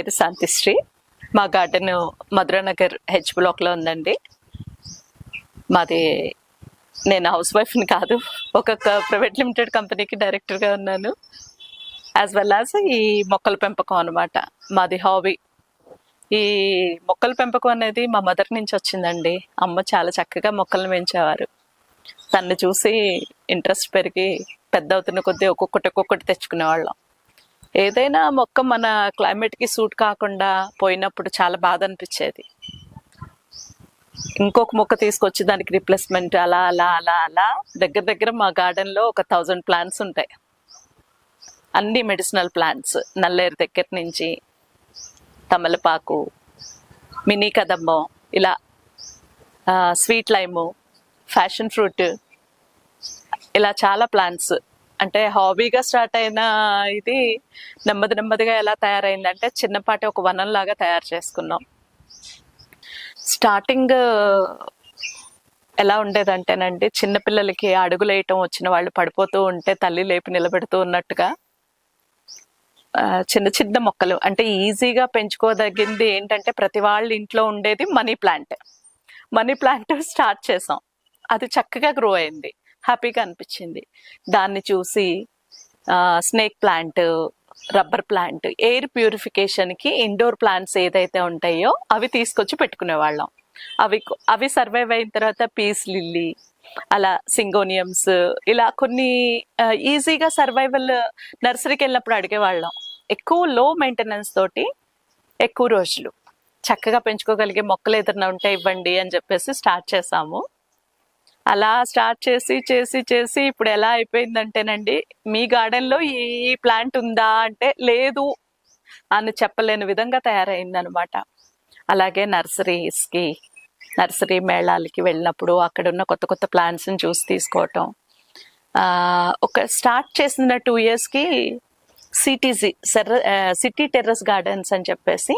పేరు శాంతిశ్రీ మా garden Madhuranagar H బ్లాక్లో ఉందండి. మాది నేను హౌస్ వైఫ్ని కాదు ఒక ప్రైవేట్ లిమిటెడ్ కంపెనీకి డైరెక్టర్గా ఉన్నాను. యాజ్ వెల్ యాజ్ ఈ మొక్కల పెంపకం అనమాట మాది హాబీ ఈ మొక్కల పెంపకం అనేది మా మదర్ నుంచి వచ్చిందండి. అమ్మ చాలా చక్కగా మొక్కలను పెంచేవారు. తన్ని చూసి ఇంట్రెస్ట్ పెరిగి పెద్ద అవుతున్న కొద్దీ ఒక్కొక్కటి ఒక్కొక్కటి తెచ్చుకునేవాళ్ళం. ఏదైనా మొక్క మన క్లైమేట్కి సూట్ కాకుండా పోయినప్పుడు చాలా బాధ అనిపించేది. ఇంకొక మొక్క తీసుకొచ్చి దానికి రిప్లేస్మెంట్ అలా అలా అలా అలా దగ్గర దగ్గర మా గార్డెన్లో ఒక థౌజండ్ ప్లాంట్స్ ఉంటాయి. అన్ని మెడిసినల్ ప్లాంట్స్ నల్లేరు దగ్గర నుంచి తమలపాకు మినీ కదంబం ఇలా స్వీట్ లైము ఫ్యాషన్ ఫ్రూట్ ఇలా చాలా ప్లాంట్స్ అంటే హాబీగా స్టార్ట్ అయిన ఇది నెమ్మది నెమ్మదిగా ఎలా తయారైందంటే చిన్నపాటి ఒక వనంలాగా తయారు చేసుకున్నాం. స్టార్టింగ్ ఎలా ఉండేదంటేనండి చిన్నపిల్లలకి అడుగులు వేయటం వచ్చిన వాళ్ళు పడిపోతూ ఉంటే తల్లి లేపి నిలబెడుతూ ఉన్నట్టుగా చిన్న చిన్న మొక్కలు. అంటే ఈజీగా పెంచుకోదగింది ఏంటంటే ప్రతి వాళ్ళ ఇంట్లో ఉండేది money plant. Money plant start చేసాం. అది చక్కగా గ్రో అయింది. హ్యాపీగా అనిపించింది. దాన్ని చూసి snake plant rubber plant air ప్యూరిఫికేషన్కి indoor plants ఏదైతే ఉంటాయో అవి తీసుకొచ్చి పెట్టుకునేవాళ్ళం. అవి అవి సర్వైవ్ అయిన తర్వాత పీస్ లిల్లీ అలా సింగోనియమ్స్ ఇలా కొన్ని ఈజీగా సర్వైవల్ నర్సరీకి వెళ్ళినప్పుడు అడిగేవాళ్ళం. ఎక్కువ లో మెయింటెనెన్స్ తోటి ఎక్కువ రోజులు. చక్కగా పెంచుకోగలిగే మొక్కలు ఏదైనా ఉంటే ఇవ్వండి అని చెప్పేసి స్టార్ట్ చేసాము. అలా స్టార్ట్ చేసి చేసి చేసి ఇప్పుడు ఎలా అయిపోయిందంటేనండి మీ గార్డెన్లో ఈ ప్లాంట్ ఉందా అంటే లేదు అని చెప్పలేని విధంగా తయారైందనమాట. అలాగే నర్సరీస్కి నర్సరీ మేళాలకి వెళ్ళినప్పుడు అక్కడ ఉన్న కొత్త కొత్త ప్లాంట్స్ని చూసి తీసుకోవటం. ఒక స్టార్ట్ చేసిన టూ ఇయర్స్కి సిటీజీ సెర్ర సిటీ టెర్రస్ గార్డెన్స్ అని చెప్పేసి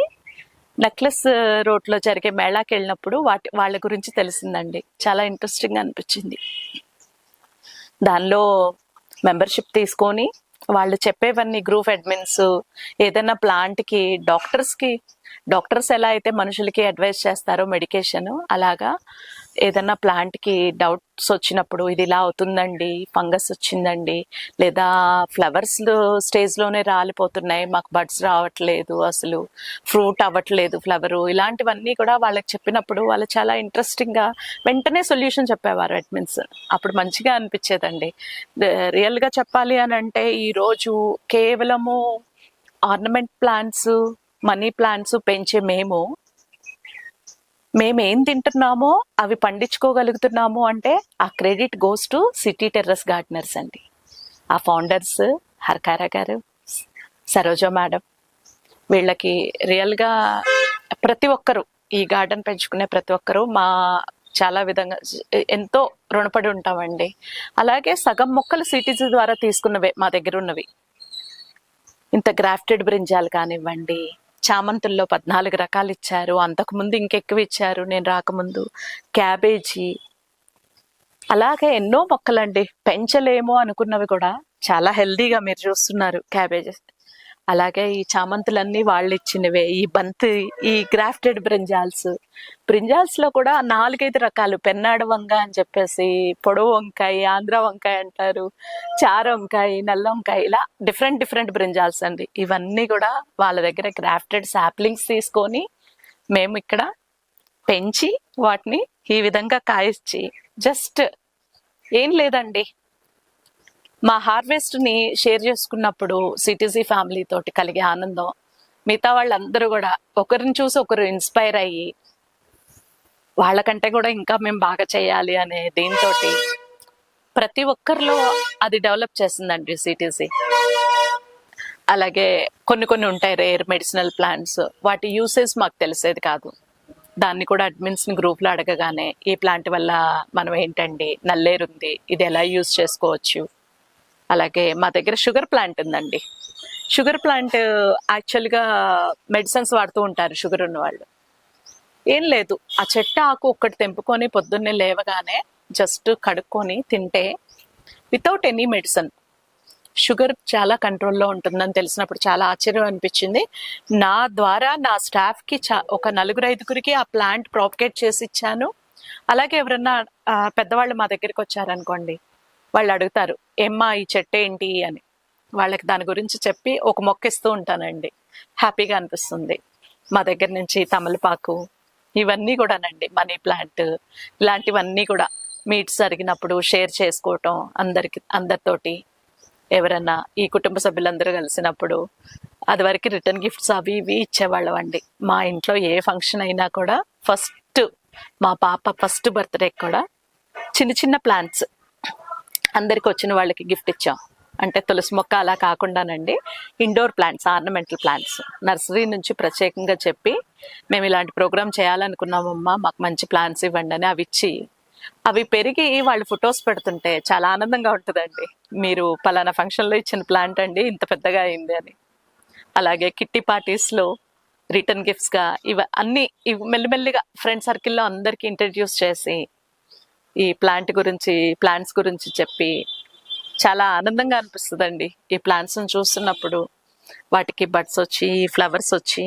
నెక్లెస్ రోడ్లో జరిగే మేళాకి వెళ్ళినప్పుడు వాటి వాళ్ళ గురించి తెలిసిందండి. చాలా ఇంట్రెస్టింగ్ అనిపించింది. దానిలో మెంబర్షిప్ తీసుకొని వాళ్ళు చెప్పేవన్నీ గ్రూప్ అడ్మిన్స్ ఏదైనా ప్లాంట్కి డాక్టర్స్కి డాక్టర్స్ ఎలా అయితే మనుషులకి అడ్వైస్ చేస్తారో మెడికేషన్ అలాగా ఏదైనా ప్లాంట్కి డౌట్ డౌట్స్ వచ్చినప్పుడు ఇది ఇలా అవుతుందండి ఫంగస్ వచ్చిందండి లేదా ఫ్లవర్స్ స్టేజ్లోనే రాలిపోతున్నాయి మాకు బడ్స్ రావట్లేదు అసలు ఫ్రూట్ అవ్వట్లేదు ఫ్లవరు ఇలాంటివన్నీ కూడా వాళ్ళకి చెప్పినప్పుడు వాళ్ళు చాలా ఇంట్రెస్టింగ్గా వెంటనే సొల్యూషన్ చెప్పేవారు అడ్మిన్స్. అప్పుడు మంచిగా అనిపించేదండి. రియల్గా చెప్పాలి అని అంటే ఈరోజు కేవలము ఆర్నమెంట్ ప్లాంట్స్ మనీ ప్లాంట్స్ పెంచే మేము మేము ఏం తింటున్నామో అవి పండించుకోగలుగుతున్నాము అంటే ఆ credit goes to city terrace gardeners అండి. ఆ ఫౌండర్స్ హర్కారా గారు సరోజా మేడం వీళ్ళకి రియల్గా ప్రతి ఒక్కరు ఈ గార్డెన్ పెంచుకునే ప్రతి ఒక్కరు మా చాలా విధంగా ఎంతో రుణపడి ఉంటామండి. అలాగే సగం మొక్కలు సిటీస్ ద్వారా తీసుకున్నవే మా దగ్గర ఉన్నవి. ఇంత గ్రాఫ్టెడ్ బ్రింజాలు కానివ్వండి చామంతుల్లో పద్నాలుగు రకాలు ఇచ్చారు. అంతకుముందు ఇంకెక్కువ ఇచ్చారు. నేను రాకముందు క్యాబేజీ. అలాగే ఎన్నో మొక్కలండి. పెంచలేము అనుకున్నవి కూడా చాలా హెల్దీగా మీరు చూస్తున్నారు క్యాబేజెస్. అలాగే ఈ చామంతులన్నీ వాళ్ళు ఇచ్చినవే ఈ బంతి ఈ గ్రాఫ్టెడ్ బ్రింజాల్స్. బ్రింజాల్స్లో కూడా నాలుగైదు రకాలు పెన్నాడు వంగ అని చెప్పేసి పొడవు వంకాయ ఆంధ్ర వంకాయ అంటారు చార వంకాయ నల్ల వంకాయ ఇలా డిఫరెంట్ డిఫరెంట్ బ్రింజాల్స్ అండి. ఇవన్నీ కూడా వాళ్ళ దగ్గర గ్రాఫ్టెడ్ సాప్లింగ్స్ తీసుకొని మేము ఇక్కడ పెంచి వాటిని ఈ విధంగా కాయిచ్చి జస్ట్ ఏం లేదండి. మా హార్వెస్ట్ని షేర్ చేసుకున్నప్పుడు సిటీసీ ఫ్యామిలీ తోటి కలిగే ఆనందం మిగతా వాళ్ళందరూ కూడా ఒకరిని చూసి ఒకరు ఇన్స్పైర్ అయ్యి వాళ్ళకంటే కూడా ఇంకా మేము బాగా చేయాలి అనే దీంతో ప్రతి ఒక్కరిలో అది డెవలప్ చేసిందండి సిటీసీ అలాగే కొన్ని కొన్ని ఉంటాయి రేర్ మెడిసినల్ ప్లాంట్స్ వాటి యూసేజ్ మాకు తెలిసేది కాదు. దాన్ని కూడా అడ్మిన్స్ గ్రూప్లో అడగగానే ఈ ప్లాంట్ వల్ల మనం ఏంటండి? నల్లేరు ఉంది ఇది ఎలా యూజ్ చేసుకోవచ్చు? అలాగే మా దగ్గర షుగర్ ప్లాంట్ ఉందండి. షుగర్ ప్లాంట్ యాక్చువల్గా మెడిసిన్స్ వాడుతూ ఉంటారు షుగర్ ఉన్న వాళ్ళు ఏం లేదు. ఆ చెట్టు ఆకు ఒక్కటి తెంపుకొని పొద్దున్నే లేవగానే జస్ట్ కడుక్కొని తింటే వితౌట్ ఎనీ మెడిసిన్ షుగర్ చాలా కంట్రోల్లో ఉంటుందని తెలిసినప్పుడు చాలా ఆశ్చర్యం అనిపించింది. నా ద్వారా నా స్టాఫ్కి చా ఒక నలుగురు ఐదుగురికి ఆ ప్లాంట్ ప్రాపకేట్ చేసి ఇచ్చాను. అలాగే ఎవరన్నా పెద్దవాళ్ళు మా దగ్గరికి వచ్చారనుకోండి వాళ్ళు అడుగుతారు ఏమ్మా ఈ చెట్టు ఏంటి? అని. వాళ్ళకి దాని గురించి చెప్పి ఒక మొక్క ఇస్తూ ఉంటానండి. హ్యాపీగా అనిపిస్తుంది. మా దగ్గర నుంచి తమలపాకు ఇవన్నీ కూడానండి మనీ ప్లాంట్ ఇలాంటివన్నీ కూడా మీట్స్ జరిగినప్పుడు షేర్ చేసుకోవటం అందరికి అందరితోటి ఎవరన్నా ఈ కుటుంబ సభ్యులందరూ కలిసినప్పుడు అది వరకు రిటర్న్ గిఫ్ట్స్ అవి ఇవి ఇచ్చేవాళ్ళం అండి. మా ఇంట్లో ఏ ఫంక్షన్ అయినా కూడా ఫస్ట్ మా పాప ఫస్ట్ బర్త్డే కూడా చిన్న చిన్న ప్లాంట్స్ అందరికి వచ్చిన వాళ్ళకి గిఫ్ట్ ఇచ్చాం. అంటే తులసి మొక్క అలా కాకుండానండి. Indoor plants ornamental plants. Nursery నుంచి ప్రత్యేకంగా చెప్పి మేము ఇలాంటి ప్రోగ్రామ్ చేయాలనుకున్నామమ్మా మాకు మంచి ప్లాంట్స్ ఇవ్వండి అని అవి ఇచ్చి అవి పెరిగి వాళ్ళు ఫొటోస్ పెడుతుంటే చాలా ఆనందంగా ఉంటుందండి. మీరు పలానా ఫంక్షన్లో ఇచ్చిన ప్లాంట్ అండి ఇంత పెద్దగా అయింది అని. అలాగే కిట్టి పార్టీస్లో రిటర్న్ గిఫ్ట్స్గా ఇవి అన్నీ ఇవి మెల్లిమెల్లిగా ఫ్రెండ్ సర్కిల్లో అందరికీ ఇంట్రడ్యూస్ చేసి ఈ ప్లాంట్ గురించి ప్లాంట్స్ గురించి చెప్పి చాలా ఆనందంగా అనిపిస్తుందండి. ఈ ప్లాంట్స్ని చూస్తున్నప్పుడు వాటికి బడ్స్ వచ్చి ఫ్లవర్స్ వచ్చి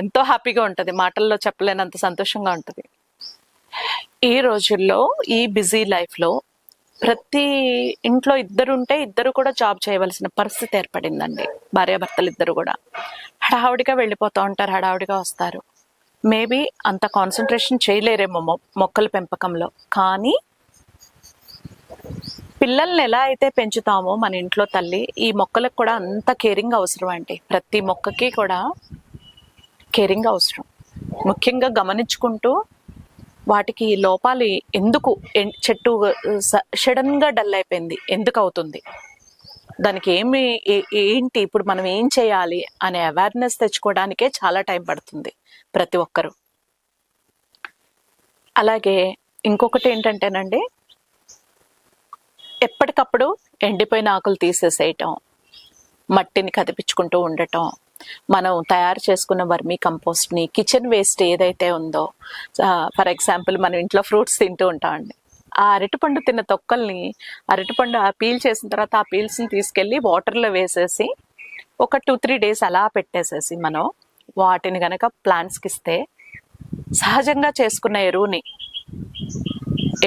ఎంతో హ్యాపీగా ఉంటుంది. మాటల్లో చెప్పలేనంత సంతోషంగా ఉంటుంది. ఈ రోజుల్లో ఈ బిజీ లైఫ్లో ప్రతి ఇంట్లో ఇద్దరు ఉంటే ఇద్దరు కూడా జాబ్ చేయవలసిన పరిస్థితి ఏర్పడిందండి. భార్యాభర్తలు ఇద్దరు కూడా. హడావుడిగా వెళ్ళిపోతూ ఉంటారు హడావుడిగా వస్తారు. మేబీ అంత కాన్సన్ట్రేషన్ చేయలేరేమో మొక్కల పెంపకంలో. కానీ పిల్లల్ని ఎలా అయితే పెంచుతామో మన ఇంట్లో తల్లి ఈ మొక్కలకు కూడా అంత కేరింగ్ అవసరం అండి. ప్రతి మొక్కకి కూడా కేరింగ్ అవసరం. ముఖ్యంగా గమనించుకుంటూ వాటికి లోపాలు ఎందుకు ఎన్- చెట్టు సడన్గా డల్ అయిపోయింది ఎందుకు అవుతుంది? దానికి ఏమి ఏంటి? ఇప్పుడు మనం ఏం చేయాలి? అనే అవేర్నెస్ తెచ్చుకోవడానికే చాలా టైం పడుతుంది. ప్రతి ఒక్కరు. అలాగే ఇంకొకటి ఏంటంటేనండి ఎప్పటికప్పుడు ఎండిపోయిన ఆకులు తీసేసేయటం మట్టిని కదిపించుకుంటూ ఉండటం మనం తయారు చేసుకున్న వర్మీ కంపోస్ట్ని కిచెన్ వేస్ట్ ఏదైతే ఉందో ఫర్ ఎగ్జాంపుల్ మనం ఇంట్లో ఫ్రూట్స్ తింటూ ఉంటామండి ఆ అరటిపండు తిన్న తొక్కల్ని అరటిపండు ఆ పీల్ చేసిన తర్వాత ఆ పీల్స్ని తీసుకెళ్ళి వాటర్లో వేసేసి ఒక టూ త్రీ డేస్ అలా పెట్టేసేసి మనం వాటిని గనక ప్లాంట్స్కి ఇస్తే సహజంగా చేసుకున్న ఎరువుని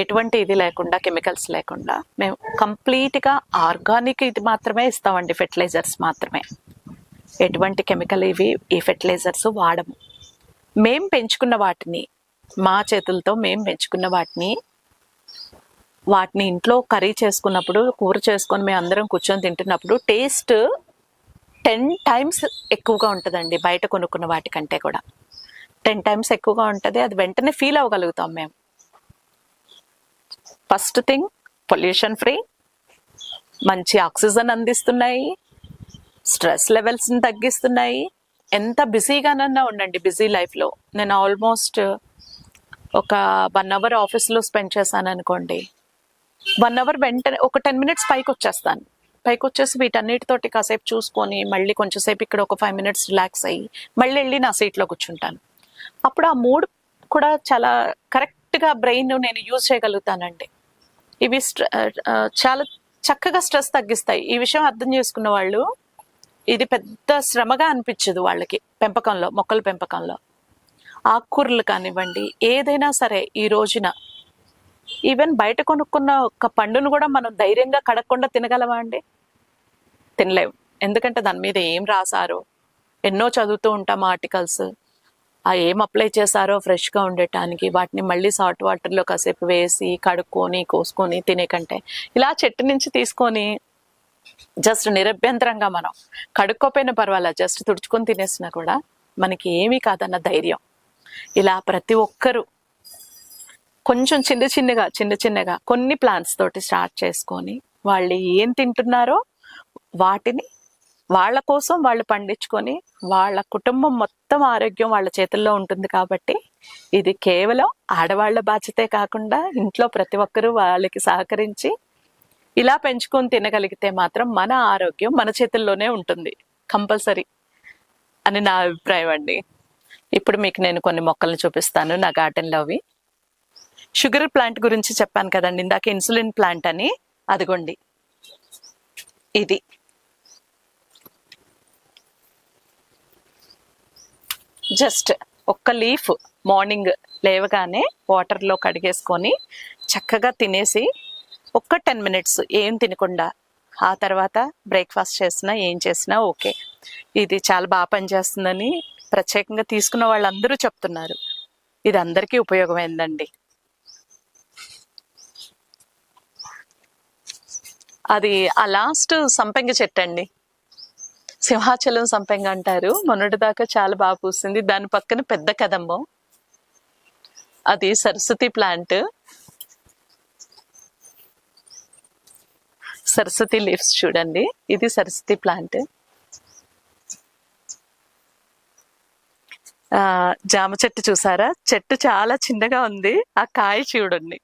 ఎటువంటి ఇది లేకుండా కెమికల్స్ లేకుండా మేము కంప్లీట్గా ఆర్గానిక్ ఇది మాత్రమే ఇస్తామండి ఫెర్టిలైజర్స్ మాత్రమే. ఎటువంటి కెమికల్ ఇవి ఈ ఫెర్టిలైజర్స్ వాడము. మేం పెంచుకున్న వాటిని మా చేతులతో మేం పెంచుకున్న వాటిని వాటిని ఇంట్లో కర్రీ చేసుకున్నప్పుడు కూర చేసుకొని మేము అందరం కూర్చొని తింటున్నప్పుడు టేస్ట్ టెన్ టైమ్స్ ఎక్కువగా ఉంటుందండి బయట కొనుక్కున్న వాటికంటే కూడా. టెన్ టైమ్స్ ఎక్కువగా ఉంటుంది అది వెంటనే ఫీల్ అవ్వగలుగుతాం మేము. ఫస్ట్ థింగ్ పొల్యూషన్ ఫ్రీ మంచి ఆక్సిజన్ అందిస్తున్నాయి స్ట్రెస్ లెవెల్స్ని తగ్గిస్తున్నాయి. ఎంత బిజీగానన్నా ఉండండి బిజీ లైఫ్లో. నేను ఆల్మోస్ట్ ఒక వన్ అవర్ ఆఫీస్లో స్పెండ్ చేశాను అనుకోండి వన్ అవర్ వెంటనే ఒక టెన్ మినిట్స్ పైకి వచ్చేస్తాను పైకి వచ్చేసి వీటన్నిటితోటి కాసేపు చూసుకొని మళ్ళీ కొంచెంసేపు ఇక్కడ ఒక ఫైవ్ మినిట్స్ రిలాక్స్ అయ్యి మళ్ళీ వెళ్ళి నా సీట్లో కూర్చుంటాను. అప్పుడు ఆ మూడ్ కూడా చాలా కరెక్ట్గా బ్రెయిన్ నేను యూజ్ చేయగలుగుతానండి. ఇవి చాలా చక్కగా స్ట్రెస్ తగ్గిస్తాయి. ఈ విషయం అర్థం చేసుకున్న వాళ్ళు ఇది పెద్ద శ్రమగా అనిపించదు వాళ్ళకి పెంపకంలో మొక్కల పెంపకంలో. ఆకుకూరలు కానివ్వండి ఏదైనా సరే ఈ రోజున. ఈవెన్ బయట కొనుక్కున్న ఒక పండును కూడా మనం ధైర్యంగా కడగకుండా తినగలమా అండి? తినలేవు. ఎందుకంటే దాని మీద ఏం రాసారో ఎన్నో చదువుతూ ఉంటాం ఆర్టికల్స్. ఆ ఏం అప్లై చేశారో ఫ్రెష్గా ఉండటానికి వాటిని మళ్ళీ సాల్ట్ వాటర్లో కాసేపు వేసి కడుక్కొని కోసుకొని తినే కంటే ఇలా చెట్టు నుంచి తీసుకొని జస్ట్ నిరభ్యంతరంగా మనం కడుక్కోపోయినా పర్వాలేదు జస్ట్ తుడుచుకొని తినేసినా కూడా మనకి ఏమీ కాదన్న ధైర్యం. ఇలా ప్రతి ఒక్కరూ కొంచెం చిన్న చిన్నగా చిన్న చిన్నగా కొన్ని ప్లాన్స్ తోటి స్టార్ట్ చేసుకొని వాళ్ళు ఏం తింటున్నారో వాటిని వాళ్ళ కోసం వాళ్ళు పండించుకొని వాళ్ళ కుటుంబం మొత్తం ఆరోగ్యం వాళ్ళ చేతుల్లో ఉంటుంది కాబట్టి ఇది కేవలం ఆడవాళ్ళ బాధ్యతే కాకుండా ఇంట్లో ప్రతి ఒక్కరూ వాళ్ళకి సహకరించి ఇలా పెంచుకొని తినగలిగితే మాత్రం మన ఆరోగ్యం మన చేతుల్లోనే ఉంటుంది. కంపల్సరీ అని నా అభిప్రాయం అండి. ఇప్పుడు మీకు నేను కొన్ని మొక్కలను చూపిస్తాను. నా గార్డెన్లో అవి. షుగర్ ప్లాంట్ గురించి చెప్పాను కదండి. ఇందాక ఇన్సులిన్ ప్లాంట్ అని. అదిగోండి. ఇది. జస్ట్ ఒక్క లీఫ్ మార్నింగ్ లేవగానే వాటర్లో కడిగేసుకొని చక్కగా తినేసి ఒక్క టెన్ మినిట్స్ ఏం తినకుండా ఆ తర్వాత బ్రేక్ఫాస్ట్ చేసినా ఏం చేసినా ఓకే. ఇది చాలా బాగా పనిచేస్తుందని ప్రత్యేకంగా తీసుకున్న వాళ్ళందరూ చెప్తున్నారు. ఇది అందరికీ ఉపయోగమైందండి. అది ఆ లాస్ట్ సంపెంగ చెట్టు అండి. సింహాచలం సంపెంగ అంటారు. మొన్నటి దాకా చాలా బాగా పూసింది. దాని పక్కన పెద్ద కదంబం. అది సరస్వతి ప్లాంట్ సరస్వతి లీవ్స్ చూడండి. ఇది సరస్వతి ప్లాంట్ ఆ జామ చెట్టు చూసారా? చెట్టు చాలా చిన్నగా ఉంది. ఆ కాయ చూడండి.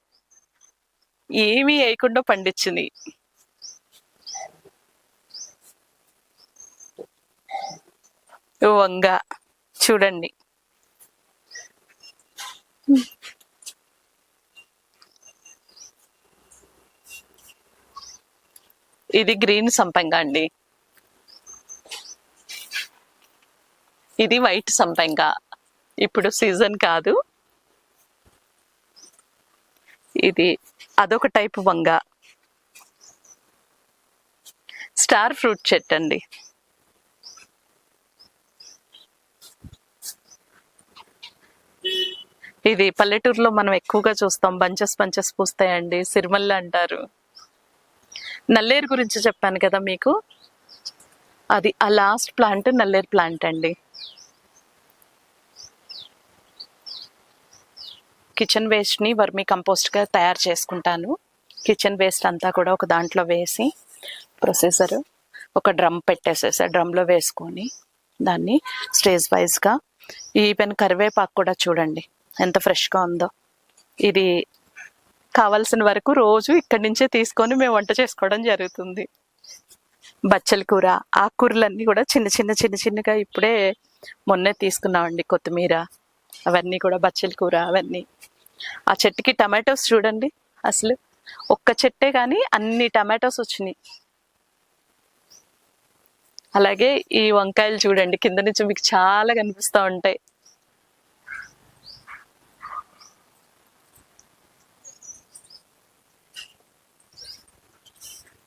ఏమీ వేయకుండా పండించింది. వంగ. చూడండి. ఇది గ్రీన్ సంపంగ అండి. ఇది వైట్ సంపంగ. ఇప్పుడు సీజన్ కాదు. ఇది అదొక టైప్ వంగ. స్టార్ ఫ్రూట్ చెట్టు అండి. ఇది పల్లెటూరులో మనం ఎక్కువగా చూస్తాం. Bunches bunches పూస్తాయండి. సిరిమల్ల అంటారు. నల్లేరు గురించి చెప్పాను కదా మీకు? అది ఆ లాస్ట్ ప్లాంట్ నల్లేరు ప్లాంట్ అండి. కిచెన్ వేస్ట్ని వర్మీ కంపోస్ట్గా తయారు చేసుకుంటాను. కిచెన్ వేస్ట్ అంతా కూడా ఒక దాంట్లో వేసి ప్రొసెసర్ ఒక డ్రమ్ పెట్టేసేసా డ్రమ్లో వేసుకొని దాన్ని స్టేజ్ వైజ్గా ఈవెన్ కరివేపాకు కూడా చూడండి. ఎంత ఫ్రెష్గా ఉందో. ఇది కావాల్సిన వరకు రోజు ఇక్కడి నుంచే తీసుకొని మేము వంట చేసుకోవడం జరుగుతుంది. బచ్చల కూర ఆకుకూరలన్నీ కూడా చిన్న చిన్న చిన్న చిన్నగా ఇప్పుడే మొన్నే తీసుకున్నామండి కొత్తిమీర. అవన్నీ కూడా బచ్చల కూర అవన్నీ. ఆ చెట్టుకి టమాటోస్ చూడండి అసలు. ఒక్క చెట్టే కానీ అన్ని టమాటోస్ వచ్చినాయి. అలాగే ఈ వంకాయలు చూడండి కింద నుంచి మీకు చాలా కనిపిస్తూ ఉంటాయి.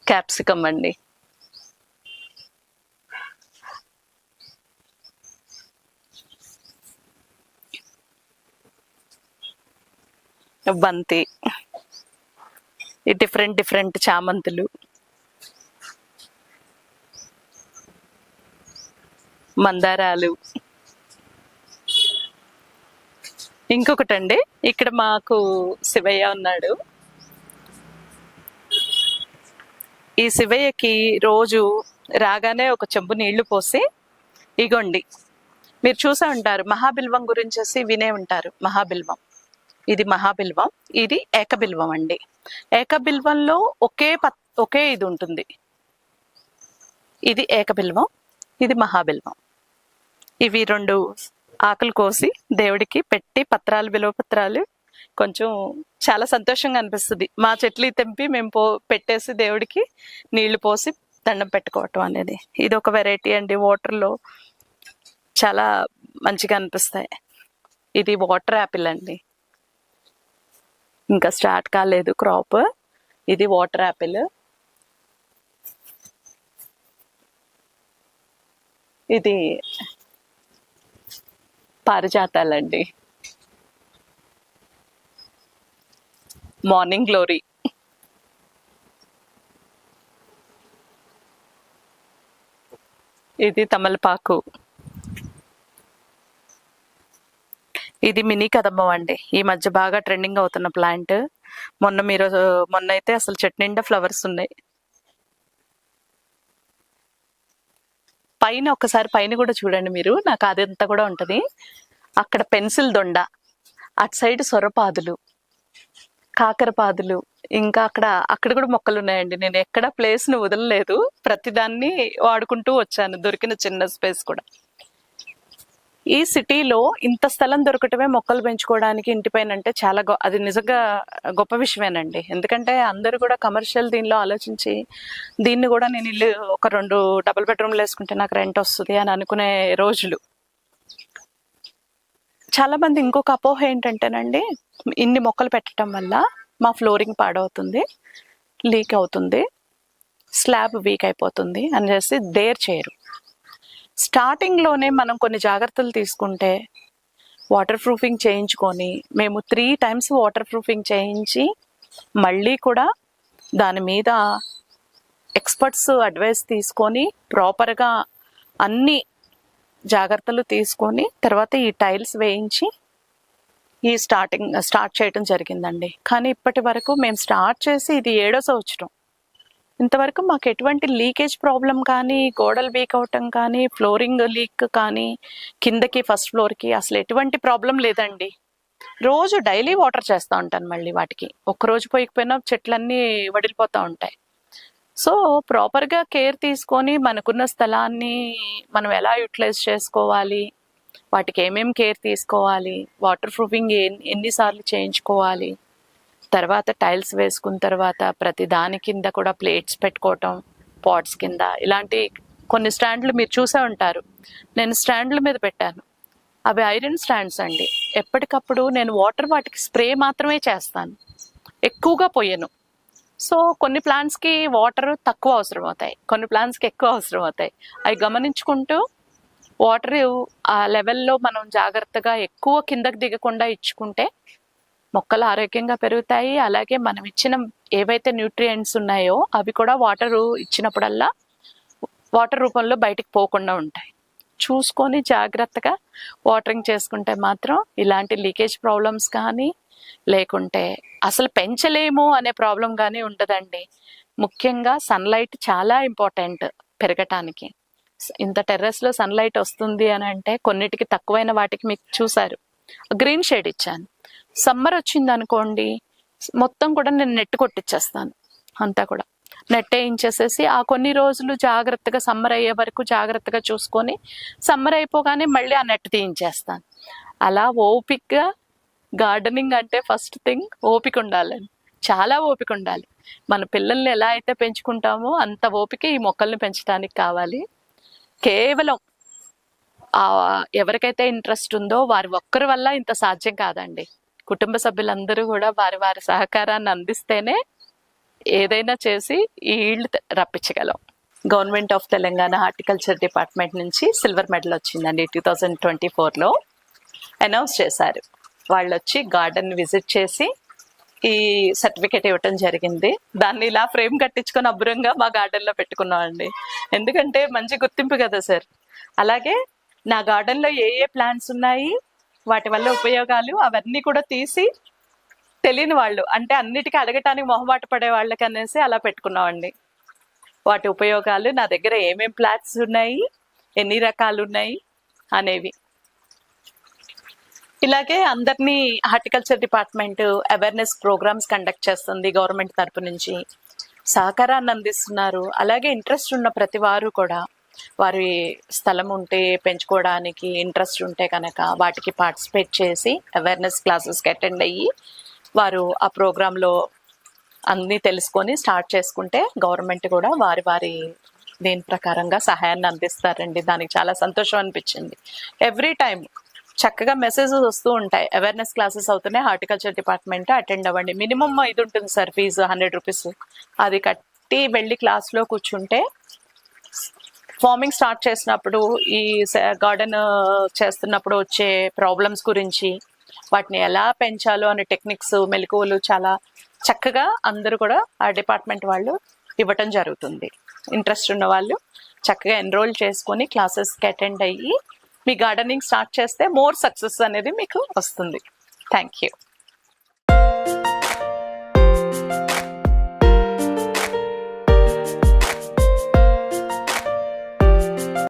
క్యాప్సికమ్ అండి. బంతి. ఈ డిఫరెంట్ డిఫరెంట్ చామంతులు. మందారాలు. ఇంకొకటండి ఇక్కడ మాకు శివయ్య ఉన్నాడు. ఈ శివయ్యకి రోజు రాగానే ఒక చెంబు నీళ్ళు పోసి ఇగోండి. మీరు చూసే ఉంటారు మహాబిల్వం గురించేసి వినే ఉంటారు మహాబిల్వం. ఇది మహాబిల్వం ఇది ఏకబిల్వం అండి. ఏకబిల్వంలో ఒకే పత్ ఒకే ఇది ఉంటుంది. ఇది ఏకబిల్వం ఇది మహాబిల్వం. ఇవి రెండు ఆకులు కోసి దేవుడికి పెట్టి పత్రాలు బిలువ పత్రాలు కొంచెం చాలా సంతోషంగా అనిపిస్తుంది. మా చెట్లు తెంపి మేము పో పెట్టేసి దేవుడికి నీళ్ళు పోసి దండం పెట్టుకోవటం అనేది. ఇది ఒక వెరైటీ అండి. వాటర్లో చాలా మంచిగా అనిపిస్తాయి. ఇది వాటర్ యాపిల్ అండి. ఇంకా స్టార్ట్ కాలేదు క్రాప్. ఇది వాటర్ యాపిల్. ఇది పారిజాతాలండి. మార్నింగ్ గ్లోరీ ఇది తమలపాకు. ఇది మినీ కదంబం అండి. ఈ మధ్య బాగా ట్రెండింగ్ అవుతున్న ప్లాంట్. మొన్న మీరు మొన్న అయితే అసలు చెట్టు నిండా ఫ్లవర్స్ ఉన్నాయి. పైన ఒకసారి పైన కూడా చూడండి మీరు. నాకు అదంతా కూడా ఉంటుంది. అక్కడ పెన్సిల్ దొండ. అటు సైడ్ సొరపాదులు. కాకరపాదులు. ఇంకా అక్కడ అక్కడ కూడా మొక్కలు ఉన్నాయండి. నేను ఎక్కడ ప్లేస్ను వదలలేదు. ప్రతిదాన్ని వాడుకుంటూ వచ్చాను. దొరికిన చిన్న స్పేస్ కూడా. ఈ సిటీలో ఇంత స్థలం దొరకటమే మొక్కలు పెంచుకోవడానికి ఇంటి పైన అంటే చాలా గొ- అది నిజంగా గొప్ప విషయమేనండి. ఎందుకంటే అందరూ కూడా కమర్షియల్ దీనిలో ఆలోచించి దీన్ని కూడా నేను ఇల్లు ఒక రెండు డబుల్ బెడ్రూమ్లు వేసుకుంటే నాకు రెంట్ వస్తుంది అని అనుకునే రోజులు. చాలామంది ఇంకొక అపోహ ఏంటంటేనండి ఇన్ని మొక్కలు పెట్టడం వల్ల మా ఫ్లోరింగ్ పాడవుతుంది లీక్ అవుతుంది స్లాబ్ వీక్ అయిపోతుంది అని చేసి డేర్ చేయరు. స్టార్టింగ్లోనే మనం కొన్ని జాగ్రత్తలు తీసుకుంటే వాటర్ ప్రూఫింగ్ చేయించుకొని మేము త్రీ టైమ్స్ వాటర్ ప్రూఫింగ్ చేయించి మళ్ళీ కూడా దాని మీద ఎక్స్పర్ట్స్ అడ్వైస్ తీసుకొని ప్రాపర్గా అన్ని జాగ్రత్తలు తీసుకొని తర్వాత ఈ టైల్స్ వేయించి ఈ స్టార్టింగ్ స్టార్ట్ చేయడం జరిగిందండి. కానీ ఇప్పటి వరకు మేము స్టార్ట్ చేసి ఇది ఏడో సంవత్సరం. ఇంతవరకు మాకు ఎటువంటి లీకేజ్ ప్రాబ్లం కానీ గోడలు వీక్ అవటం కానీ ఫ్లోరింగ్ లీక్ కానీ కిందకి ఫస్ట్ ఫ్లోర్కి అసలు ఎటువంటి ప్రాబ్లం లేదండి. రోజు డైలీ వాటర్ చేస్తూ ఉంటాను మళ్ళీ వాటికి. ఒక్క రోజు పోయకపోయినా చెట్లన్నీ వడిలిపోతూ ఉంటాయి. సో ప్రాపర్గా కేర్ తీసుకొని మనకున్న స్థలాన్ని మనం ఎలా యూటిలైజ్ చేసుకోవాలి? వాటికి ఏమేమి కేర్ తీసుకోవాలి వాటర్ ప్రూఫింగ్ ఎన్నిసార్లు చేయించుకోవాలి తర్వాత టైల్స్ వేసుకున్న తర్వాత ప్రతి దాని కింద కూడా ప్లేట్స్ పెట్టుకోవటం పాట్స్ కింద ఇలాంటి కొన్ని స్టాండ్లు మీరు చూసే ఉంటారు. నేను స్టాండ్ల మీద పెట్టాను. అవి ఐరన్ స్టాండ్స్ అండి. ఎప్పటికప్పుడు నేను వాటర్ వాటికి స్ప్రే మాత్రమే చేస్తాను. ఎక్కువగా పోయాను. సో కొన్ని ప్లాంట్స్కి వాటర్ తక్కువ అవసరం అవుతాయి కొన్ని ప్లాంట్స్కి ఎక్కువ అవసరం అవుతాయి అవి గమనించుకుంటూ వాటర్ ఆ లెవెల్లో మనం జాగ్రత్తగా ఎక్కువ కిందకు దిగకుండా ఇచ్చుకుంటే మొక్కలు ఆరోగ్యంగా పెరుగుతాయి. అలాగే మనం ఇచ్చిన ఏవైతే న్యూట్రియంట్స్ ఉన్నాయో అవి కూడా వాటర్ ఇచ్చినప్పుడల్లా వాటర్ రూపంలో బయటికి పోకుండా ఉంటాయి. చూసుకొని జాగ్రత్తగా వాటరింగ్ చేసుకుంటే మాత్రం ఇలాంటి లీకేజ్ ప్రాబ్లమ్స్ కానీ లేకుంటే అసలు పెంచలేము అనే ప్రాబ్లం కానీ ఉండదండి. ముఖ్యంగా సన్లైట్ చాలా ఇంపార్టెంట్ పెరగటానికి. ఇంత టెర్రస్లో సన్లైట్ వస్తుంది అని అంటే కొన్నిటికి తక్కువైన వాటికి మీకు చూసారు గ్రీన్ షేడ్ ఇచ్చాను. సమ్మర్ వచ్చింది అనుకోండి మొత్తం కూడా నేను నెట్ కొట్టించేస్తాను అంతా కూడా. నెట్ వేయించేసేసి ఆ కొన్ని రోజులు జాగ్రత్తగా సమ్మర్ అయ్యే వరకు జాగ్రత్తగా చూసుకొని సమ్మర్ అయిపోగానే మళ్ళీ ఆ నెట్ తీయించేస్తాను. అలా ఓపిక్గా గార్డెనింగ్ అంటే ఫస్ట్ థింగ్ ఓపిక ఉండాలండి. చాలా ఓపిక ఉండాలి. మన పిల్లల్ని ఎలా అయితే పెంచుకుంటామో అంత ఓపిక ఈ మొక్కల్ని పెంచడానికి కావాలి. కేవలం ఎవరికైతే ఇంట్రెస్ట్ ఉందో వారి ఒక్కరి వల్ల ఇంత సాధ్యం కాదండి. కుటుంబ సభ్యులందరూ కూడా వారి వారి సహకారాన్ని అందిస్తేనే ఏదైనా చేసి ఈ yield రప్పించగలం. Government of Telangana horticulture department నుంచి సిల్వర్ మెడల్ వచ్చిందండి టూ థౌజండ్ ట్వంటీ ఫోర్లో అనౌన్స్ చేశారు. వాళ్ళు వచ్చి గార్డెన్ విజిట్ చేసి ఈ సర్టిఫికేట్ ఇవ్వటం జరిగింది. దాన్ని ఇలా ఫ్రేమ్ కట్టించుకొని అబ్బురంగా మా గార్డెన్లో పెట్టుకున్నామండి. ఎందుకంటే మంచి గుర్తింపు కదా సార్. అలాగే నా గార్డెన్లో ఏ ఏ ప్లాంట్స్ ఉన్నాయి వాటి వల్ల ఉపయోగాలు అవన్నీ కూడా తీసి తెలియని వాళ్ళు అంటే అన్నిటికీ అడగటానికి మొహమాట పడే వాళ్ళకి అనేసి అలా పెట్టుకున్నామండి. వాటి ఉపయోగాలు నా దగ్గర ఏమేం ప్లాంట్స్ ఉన్నాయి ఎన్ని రకాలు ఉన్నాయి అనేవి. ఇలాగే అందరినీ horticulture department awareness programs conduct చేస్తుంది గవర్నమెంట్ తరపు నుంచి. సహకారాన్ని అందిస్తున్నారు. అలాగే ఇంట్రెస్ట్ ఉన్న ప్రతి వారు కూడా వారి స్థలం ఉంటే పెంచుకోవడానికి ఇంట్రెస్ట్ ఉంటే కనుక వాటికి పార్టిసిపేట్ చేసి అవేర్నెస్ క్లాసెస్కి అటెండ్ అయ్యి వారు ఆ ప్రోగ్రాంలో అన్నీ తెలుసుకొని స్టార్ట్ చేసుకుంటే గవర్నమెంట్ కూడా వారి వారి దీని ప్రకారంగా సహాయాన్ని అందిస్తారండి. దానికి చాలా సంతోషం అనిపించింది. ఎవ్రీ టైం చక్కగా మెసేజెస్ వస్తూ ఉంటాయి. అవేర్నెస్ క్లాసెస్ అవుతున్నాయి హార్టికల్చర్ డిపార్ట్మెంట్ అటెండ్ అవ్వండి. మినిమం ఇది ఉంటుంది సార్ ఫీజు హండ్రెడ్ రూపీస్. అది కట్టి వెళ్ళి క్లాస్లో కూర్చుంటే ఫార్మింగ్ స్టార్ట్ చేసినప్పుడు ఈ గార్డెన్ చేస్తున్నప్పుడు వచ్చే ప్రాబ్లమ్స్ గురించి వాటిని ఎలా పెంచాలో అనే టెక్నిక్స్ మెలకువలు చాలా చక్కగా అందరూ కూడా ఆ డిపార్ట్మెంట్ వాళ్ళు ఇవ్వటం జరుగుతుంది. ఇంట్రెస్ట్ ఉన్న వాళ్ళు చక్కగా ఎన్రోల్ చేసుకొని క్లాసెస్కి అటెండ్ అయ్యి మీ గార్డెనింగ్ స్టార్ట్ చేస్తే మోర్ సక్సెస్ అనేది మీకు వస్తుంది. Thank you